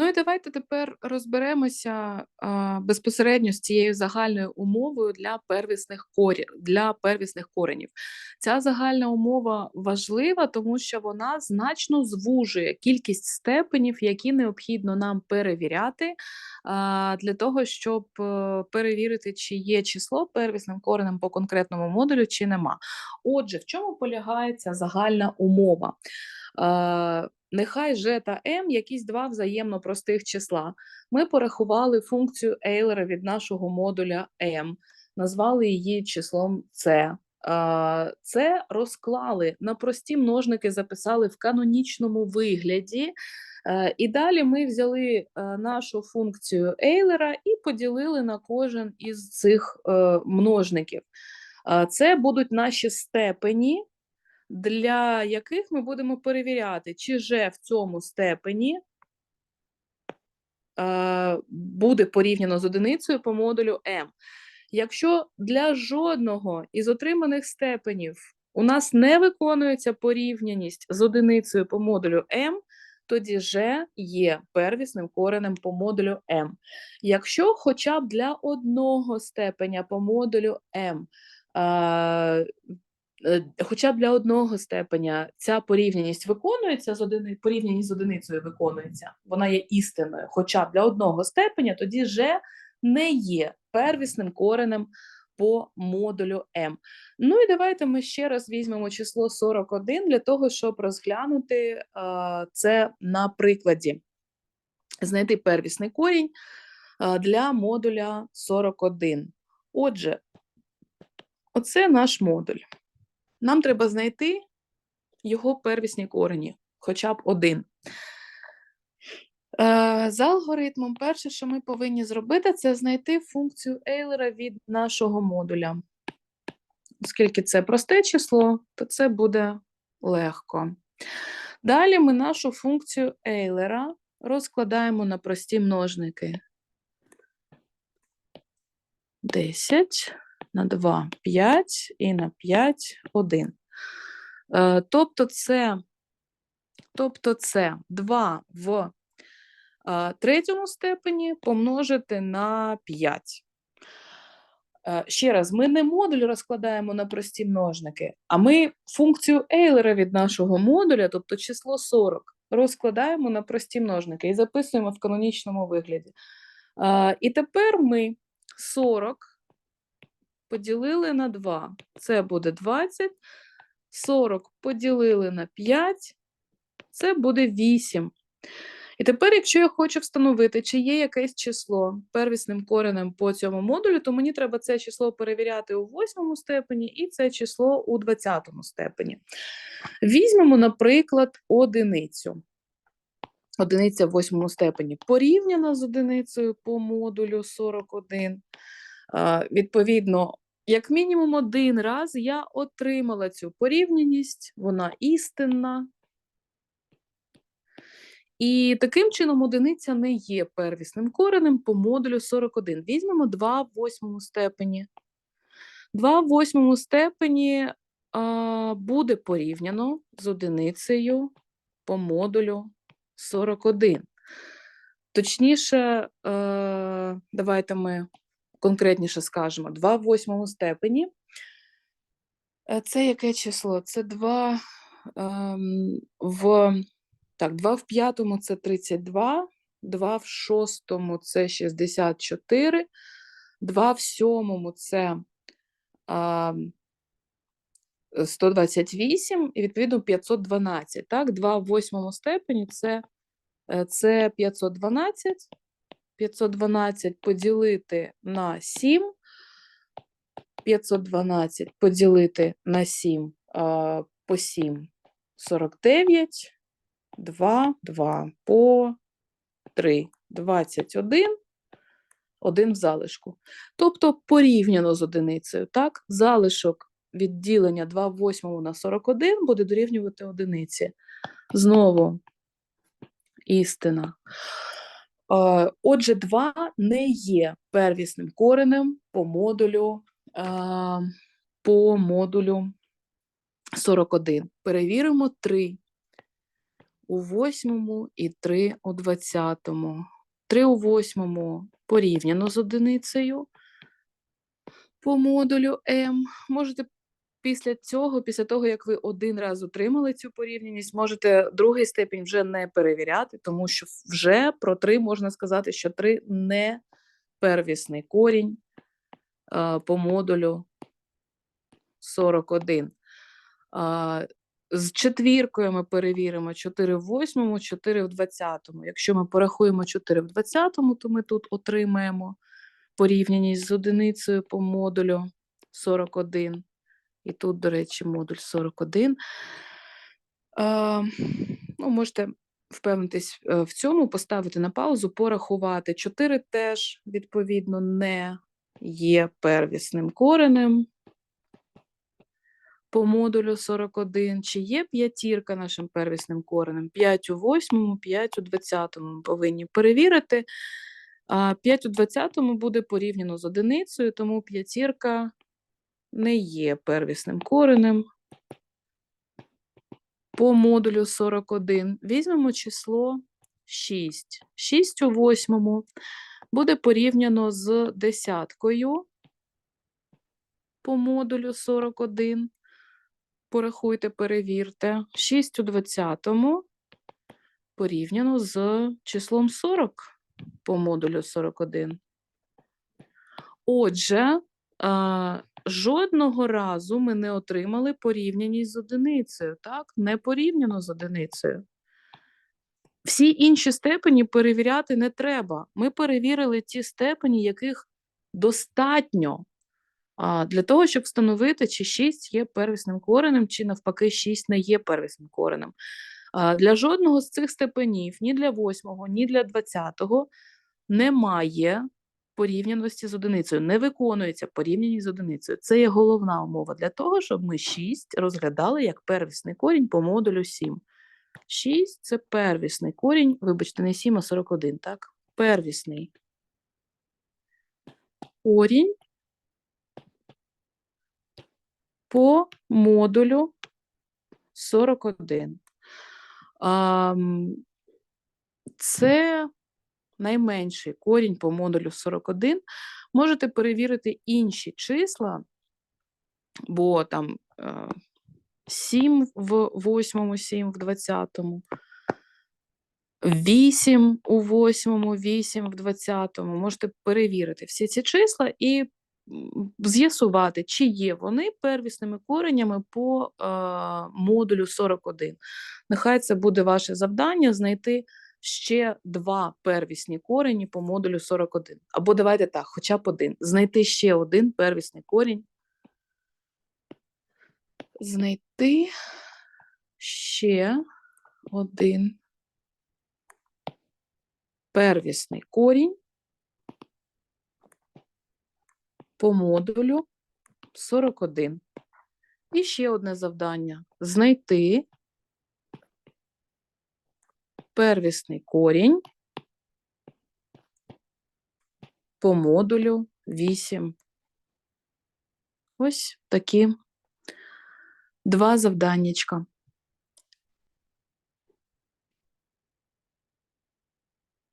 Ну і давайте тепер розберемося а, безпосередньо з цією загальною умовою для первісних корі... для первісних коренів. Ця загальна умова важлива, тому що вона значно звужує кількість степенів, які необхідно нам перевіряти а, для того, щоб е, перевірити, чи є число первісним коренем по конкретному модулю, чи нема. Отже, в чому полягає ця загальна умова? Нехай G та M якісь два взаємно простих числа. Ми порахували функцію Ейлера від нашого модуля M, назвали її числом C. Це розклали на прості множники, записали в канонічному вигляді. Е, І далі ми взяли е, нашу функцію Ейлера і поділили на кожен із цих е, множників. Це будуть наші степені для яких ми будемо перевіряти, чи же в цьому степені е, буде порівняно з одиницею по модулю m. Якщо для жодного із отриманих степенів у нас не виконується порівняність з одиницею по модулю m, тоді ж є первісним коренем по модулю m. Якщо хоча б для одного степеня по модулю е, Е, хоча б для одного степеня ця порівняність виконується з одини, порівняність з одиницею виконується, вона є істинною, хоча б для одного степеня, тоді вже не є первісним коренем по модулю m. Ну і давайте ми ще раз візьмемо число 41 для того, щоб розглянути а, це на прикладі. Знайти первісний корінь а, для модуля 41. Отже, оце наш модуль. Нам треба знайти його первісні корені, хоча б один. Е, За алгоритмом, перше, що ми повинні зробити, це знайти функцію Ейлера від нашого модуля. Оскільки це просте число, то це буде легко. Далі ми нашу функцію Ейлера розкладаємо на прості множники. 10 на 2 5 і на 5 1. Е, тобто це, тобто це 2 в е, третьому степені помножити на 5. Е, ще раз, ми не модуль розкладаємо на прості множники, а ми функцію Ейлера від нашого модуля, тобто число 40, розкладаємо на прості множники і записуємо в канонічному вигляді. І тепер ми 40 поділили на 2. Це буде 20. 40 поділили на 5, це буде 8. І тепер, якщо я хочу встановити, чи є якесь число первісним коренем по цьому модулю, то мені треба це число перевіряти у восьмому степені і це число у 20 степені. Візьмемо, наприклад, одиницю. Одиниця в восьмому степені порівняна з одиницею по модулю 41. Відповідно, як мінімум один раз я отримала цю порівняність, вона істинна. І таким чином одиниця не є первісним коренем по модулю 41. Візьмемо 2 в восьмому степені. 2 в восьмому степені а, буде порівняно з одиницею по модулю 41. Точніше, а, давайте ми конкретніше скажемо, 2 в восьмому степені. Е, це яке число? Це 2 ем, в так, 2 в п'ятому це 32, 2 в шостому це 64, 2 в сьомому це а, 128 і, відповідно, 512. Так, 2 в восьмому степені це, е, це 512. 512 поділити на 7. 512 поділити на 7 а, по 7 49, 2, 2 по 3, 21, 1 в залишку. Тобто порівняно з одиницею, так, залишок відділення 2 в 8 на 41 буде дорівнювати одиниці. Знову істина. Отже, 2 не є первісним коренем по модулю по модулю 41. Перевіримо 3. у восьмому і 3 у двадцятому. 3 у восьмому порівняно з одиницею по модулю М. Можете після цього, після того, як ви один раз отримали цю порівняність, можете другий степінь вже не перевіряти, тому що вже про 3 можна сказати, що 3 не первісний корінь е, по модулю 41. А, З четвіркою ми перевіримо 4 в 8, 4 в 20. Якщо ми порахуємо 4 в 20, то ми тут отримаємо порівняність з одиницею по модулю 41. І тут, до речі, модуль 41. А, ну, можете впевнитись е, в цьому, поставити на паузу, порахувати. 4 теж, відповідно, не є первісним коренем по модулю 41. Чи є п'ятірка нашим первісним коренем? 5 у 8, 5 у 20 ми повинні перевірити. 5 у 20 буде порівняно з одиницею, тому п'ятірка не є первісним коренем. По модулю 41 візьмемо число 6. 6 у 8 буде порівняно з десяткою по модулю 41. Порахуйте, перевірте. 6 у 20 порівняно з числом 40 по модулю 41. Отже, жодного разу ми не отримали порівняність з одиницею, так? Не порівняно з одиницею. Всі інші степені перевіряти не треба. Ми перевірили ті степені, яких достатньо а, для того, щоб встановити, чи 6 є первісним коренем, чи навпаки 6 не є первісним коренем. А, Для жодного з цих степенів, ні для 8, ні для 20 немає порівняності з одиницею, не виконується порівняність з одиницею. Це є головна умова для того, щоб ми 6 розглядали як первісний корінь по модулю 7. 6 – це первісний корінь, вибачте, не 7, а 41, так? Первісний корінь по модулю 41. Ам, Це найменший корінь по модулю 41. Можете перевірити інші числа, бо там е, 7 в 8, 7 в 20, 8 у 8, 8 в 20. Можете перевірити всі ці числа і з'ясувати, чи є вони первісними коренями по е, модулю 41. Нехай це буде ваше завдання знайти ще два первісні корені по модулю 41. Або давайте так, хоча б один. Знайти ще один первісний корінь. Знайти ще один первісний корінь по модулю 41. І ще одне завдання. Знайти первісний корінь по модулю 8. Ось такі два завданнячка.